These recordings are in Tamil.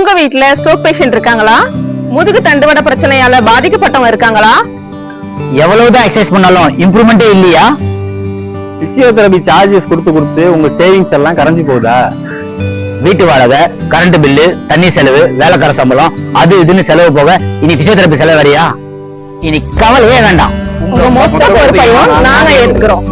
உங்க வீட்ல ஸ்ட்ரோக் பேஷண்ட் இருக்காங்களா? முதுகு தண்டுவட பிரச்சனையால பாதிக்கப்பட்டவங்க இருக்காங்களா? எவ்வளவுதான் எக்ஸசைஸ் பண்ணாலும் இம்ப்ரூவ்மெண்டே இல்லையா? பிசியோதெரபி சார்ஜஸ் கொடுத்து கொடுத்து உங்க சேவிங்ஸ் எல்லாம் கரைஞ்சு போகுதா? வீட்டு வாடகை கரண்ட் பில்லு தண்ணி செலவு வேலைக்கார சம்பளம் அது இதுன்னு செலவு போக இனி பிசியோதெரபி செலவு வரியா இனி கவலையே வேண்டாம். உங்க மொத்த பொறுப்பையும் நாங்க ஏத்துக்கிறோம்.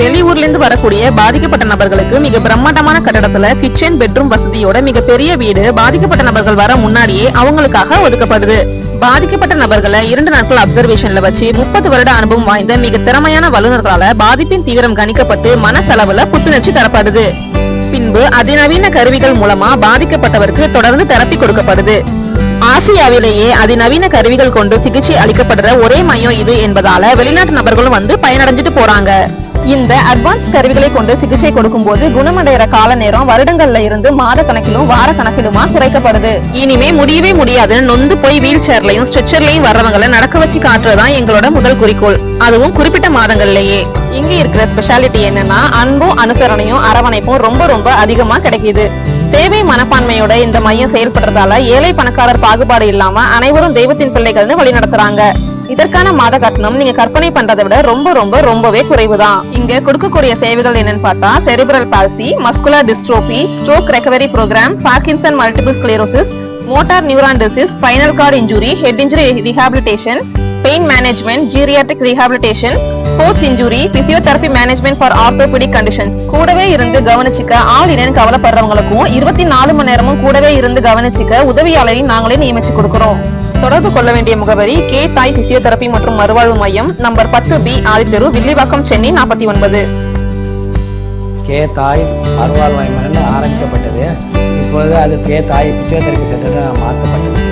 வெளியூர்ல இருந்து வரக்கூடிய பாதிக்கப்பட்ட நபர்களுக்கு மிக பிரம்மாண்டமான கட்டடத்துல கிச்சன் பெட்ரூம் வசதியோட மிக பெரிய வீடு பாதிக்கப்பட்ட நபர்கள் வர முன்னாடியே அவங்களுக்காக ஒதுக்கப்படுது. பாதிக்கப்பட்ட நபர்களை இரண்டு நாட்கள் அப்சர்வேஷன்ல வச்சு முப்பது வருட அனுபவம் வாய்ந்த மிக திறமையான வல்லுநர்களால பாதிப்பின் தீவிரம் கணிக்கப்பட்டு மனசளவுல புத்துணர்ச்சி தரப்படுது. பின்பு அதிநவீன கருவிகள் மூலமா பாதிக்கப்பட்டவருக்கு தொடர்ந்து தெரப்பி கொடுக்கப்படுது. ஆசியாவிலேயே அதிநவீன கருவிகள் கொண்டு சிகிச்சை அளிக்கப்படுற ஒரே மையம் இது என்பதால வெளிநாட்டு நபர்களும் வந்து பயனடைஞ்சிட்டு போறாங்க. இந்த அட்வான்ஸ் கருவிகளை கொண்டு சிகிச்சை கொடுக்கும்போது குணமடைகிற கால நேரம் வருடங்கள்ல இருந்து மாத கணக்கிலும் வார கணக்கிலுமா குறைக்கப்படுது. இனிமே முடியவே முடியாது நொந்து போய் வீல் சேர்லயும் ஸ்ட்ரெச்சர்லயும் வர்றவங்களை நடக்க வச்சு காட்டுறதுதான் எங்களோட முதல் குறிக்கோள். அதுவும் குறிப்பிட்ட மாதங்கள்லயே. இங்க இருக்கிற ஸ்பெஷாலிட்டி என்னன்னா அன்பும் அனுசரணையும் அரவணைப்பும் ரொம்ப ரொம்ப அதிகமா கிடைக்குது. சேவை மனப்பான்மையோட இந்த மையம் செயல்படுறதால ஏழை பணக்காரர் பாகுபாடு இல்லாம அனைவரும் தெய்வத்தின் பிள்ளைகள்னு வழி நடத்துறாங்க இதற்கான மாத கட்டணம் நீங்க கற்பனை பண்றதை விட ரொம்ப ரொம்ப ரொம்பவே குறைவுதான். இங்க கொடுக்கக்கூடிய சேவைகள் என்னன்னு பார்த்தா cerebral palsy muscular dystrophy stroke recovery programme Parkinson multiple sclerosis motor neuron disease spinal cord injury head injury rehabilitation pain management geriatric rehabilitation sports injury physiotherapy management for orthopaedic conditions கூடவே இருந்து கவனிச்சுக்க ஆள் இல்லைன்னு கவலைப்படுறவங்களுக்கும் இருபத்தி நாலு மணி நேரமும் கூடவே இருந்து கவனிச்சுக்க உதவியாளரையும் நாங்களே நியமிச்சு கொடுக்குறோம். தொடர்பு கொள்ள வேண்டிய முகவரி கே தாய் பிசியோதெரபி மற்றும் மறுவாழ்வு மையம் நம்பர் பத்து பி ஆதித்தெரு வில்லிவாக்கம் சென்னை நாற்பத்தி ஒன்பது. கே தாய் மறுவாழ்வு மையம் ஆரம்பிக்கப்பட்டது. இப்பொழுது அது கே தாய் பிசியோதெரபி சென்டர் மாற்றப்பட்டது.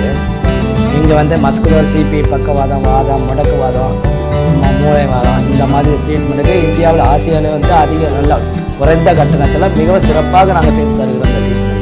இங்கே வந்து மஸ்குலர் சிபி பக்கவாதம் வாதம் முடக்குவாதம் மூளைவாதம் இந்த மாதிரி ட்ரீட்மெண்ட்டுக்கு இந்தியாவில் ஆசியாவில் வந்து அதிக நல்ல குறைந்த கட்டணத்தில் மிகவும் சிறப்பாக நாங்கள் செய்து